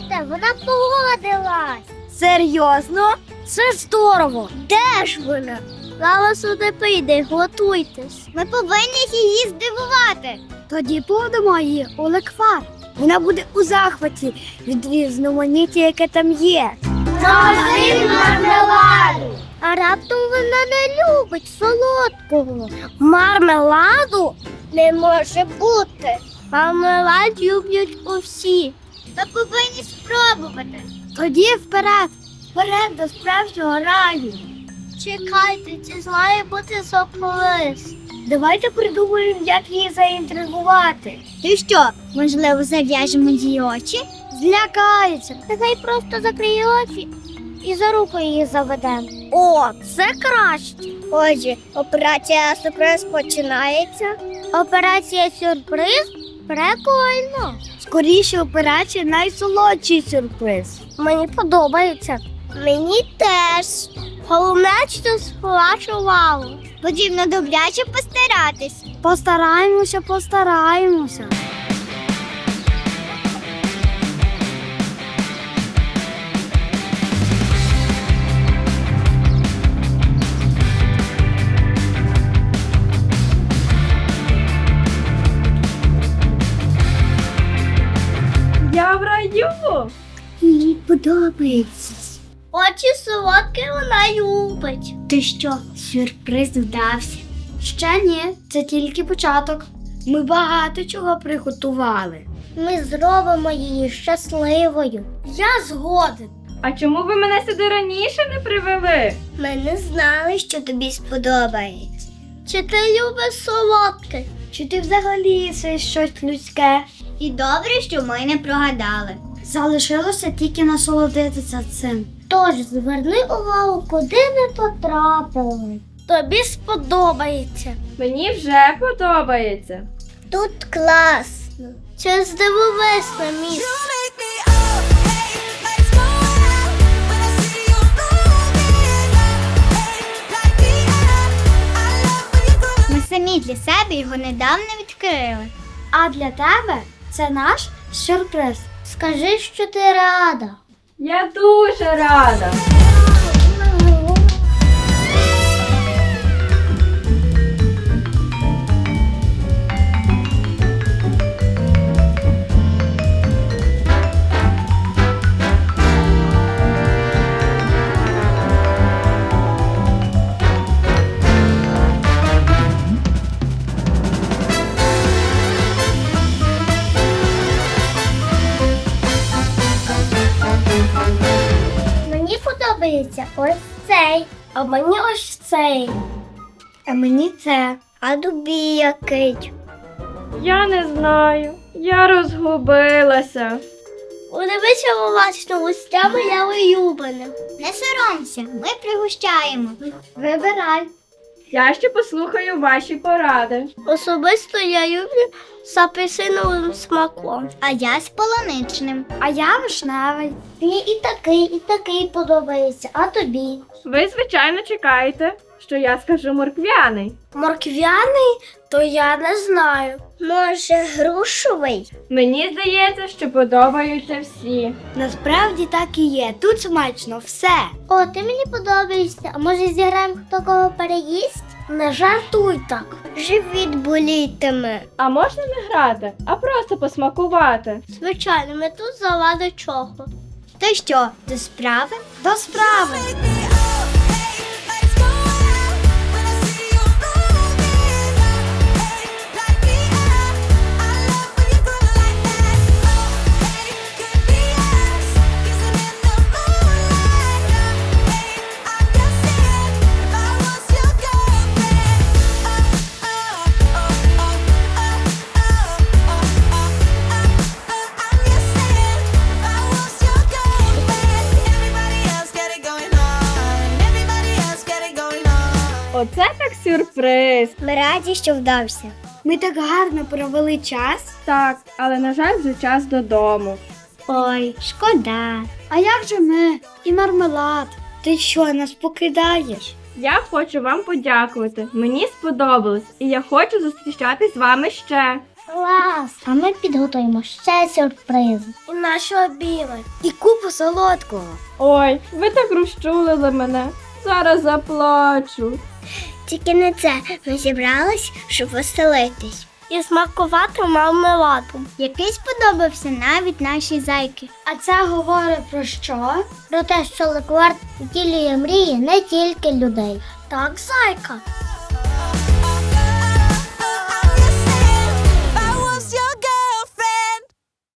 Уявляєте, вона погодилась. Серйозно? Це здорово. Де ж вона? Лава сюди прийде, готуйтесь. Ми повинні її здивувати. Тоді подамо її у леквар. Вона буде у захваті від різноманіття, яке там є. Ножи мармеладу. А раптом вона не любить солодкого. Мармеладу? Не може бути. Мармелад люблять усі. Ми повинні спробувати. Тоді вперед, вперед до справжнього раю. Чекайте, це має бути сюрприз. Давайте придумаємо, як її заінтригувати. Ти що, можливо, зав'яжемо її очі? Злякається. Нехай просто закриє очі і за руку її заведемо. О, це краще. Отже, операція сюрприз починається. Операція сюрприз? Прикольно. Скоріше операція найсолодший сюрприз. Мені подобається. Мені теж. Головне, що сплачувало. Потрібно добряче постаратись. Постараємося, постараємося. Подобається. Очі солодкі вона любить. Ти що, сюрприз вдався? Ще ні, це тільки початок. Ми багато чого приготували. Ми зробимо її щасливою. Я згоден. А чому ви мене сюди раніше не привели? Ми не знали, що тобі сподобається. Чи ти любиш солодке? Чи ти взагалі це щось людське? І добре, що ми не прогадали. Залишилося тільки насолодитися цим. Тож зверни увагу, куди ми потрапили. Тобі сподобається. Мені вже подобається. Тут класно. Це здивовесне місце. Ми самі для себе його недавно відкрили. А для тебе це наш сюрприз. Скажи, що ти рада. Я дуже рада. Подобається ось цей, а мені ось цей. А мені це. А тобі який? Я не знаю. Я розгубилася. Удивися власному гостя я улюблена. Не соромся, ми пригощаємо. Вибирай. Я ще послухаю ваші поради. Особисто я люблю з апельсиновим смаком, а я з полоничним. А я вишневий. Мені і такий, і такий подобається, а тобі. Ви, звичайно, чекаєте, що я скажу морквяний. Морквяний, то я не знаю. Може, грушовий? Мені здається, що подобаються всі. Насправді так і є. Тут смачно все. О, ти мені подобаєшся. А може зіграємо хто кого переїсть? Не жартуй так. Живіт болітиме. А можна не грати, а просто посмакувати. Звичайно, ми тут заради чого. То що, до справи? До справи. Сюрприз. Ми раді, що вдався. Ми так гарно провели час. Так, але на жаль, вже час додому. Ой, шкода. А як же ми? І мармелад? Ти що, нас покидаєш? Я хочу вам подякувати. Мені сподобалось, і я хочу зустрічатись з вами ще. Клас! А ми підготуємо ще сюрпризи. І наші обіли. І купу солодкого. Ой, ви так розчулили мене. Зараз заплачу. Тільки не це. Ми зібрались, щоб веселитись. І смакувати мармеладу, який сподобався навіть нашій зайки. А це говорить про що? Про те, що леквард втілює мрії не тільки людей. Так, зайка.